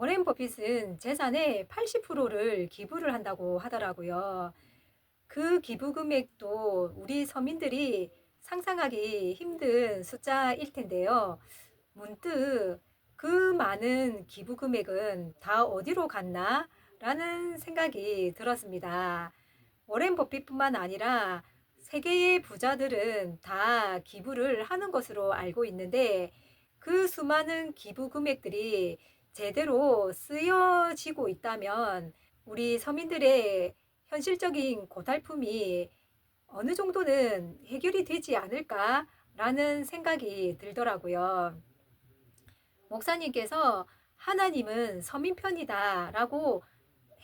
워렌 버핏은 재산의 80%를 기부를 한다고 하더라고요. 그 기부 금액도 우리 서민들이 상상하기 힘든 숫자일 텐데요. 문득 그 많은 기부 금액은 다 어디로 갔나? 라는 생각이 들었습니다. 워렌 버핏뿐만 아니라 세계의 부자들은 다 기부를 하는 것으로 알고 있는데 그 수많은 기부 금액들이 제대로 쓰여지고 있다면 우리 서민들의 현실적인 고달픔이 어느 정도는 해결이 되지 않을까라는 생각이 들더라고요. 목사님께서 하나님은 서민 편이다라고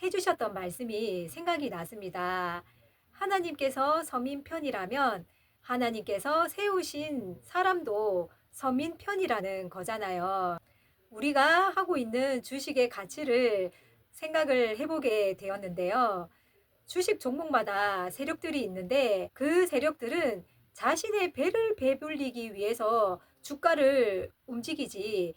해주셨던 말씀이 생각이 났습니다. 하나님께서 서민 편이라면 하나님께서 세우신 사람도 서민 편이라는 거잖아요. 우리가 하고 있는 주식의 가치를 생각을 해보게 되었는데요. 주식 종목마다 세력들이 있는데 그 세력들은 자신의 배를 배불리기 위해서 주가를 움직이지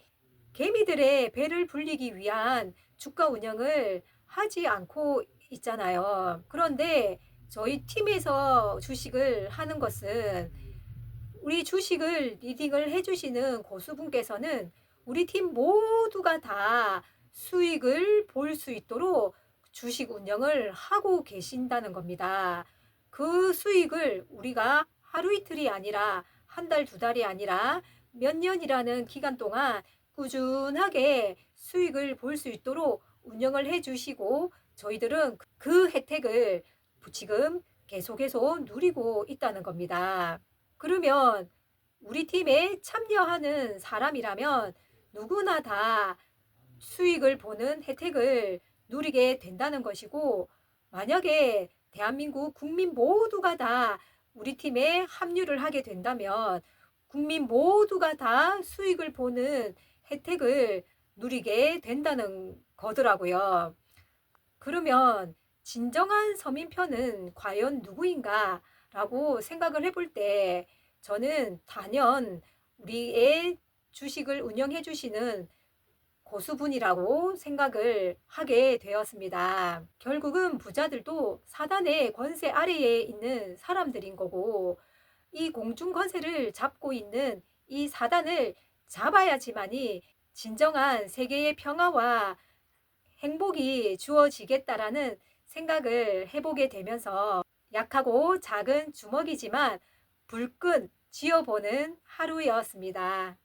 개미들의 배를 불리기 위한 주가 운영을 하지 않고 있잖아요. 그런데 저희 팀에서 주식을 하는 것은 우리 주식을 리딩을 해주시는 고수분께서는 우리 팀 모두가 다 수익을 볼 수 있도록 주식 운영을 하고 계신다는 겁니다. 그 수익을 우리가 하루 이틀이 아니라 한 달, 두 달이 아니라 몇 년이라는 기간 동안 꾸준하게 수익을 볼 수 있도록 운영을 해 주시고 저희들은 그 혜택을 지금 계속해서 누리고 있다는 겁니다. 그러면 우리 팀에 참여하는 사람이라면 누구나 다 수익을 보는 혜택을 누리게 된다는 것이고 만약에 대한민국 국민 모두가 다 우리 팀에 합류를 하게 된다면 국민 모두가 다 수익을 보는 혜택을 누리게 된다는 거더라고요. 그러면 진정한 서민편은 과연 누구인가? 라고 생각을 해볼 때 저는 단연 우리의 주식을 운영해 주시는 고수분이라고 생각을 하게 되었습니다. 결국은 부자들도 사단의 권세 아래에 있는 사람들인 거고 이 공중 권세를 잡고 있는 이 사단을 잡아야지만이 진정한 세계의 평화와 행복이 주어지겠다라는 생각을 해보게 되면서 약하고 작은 주먹이지만 불끈 쥐어보는 하루였습니다.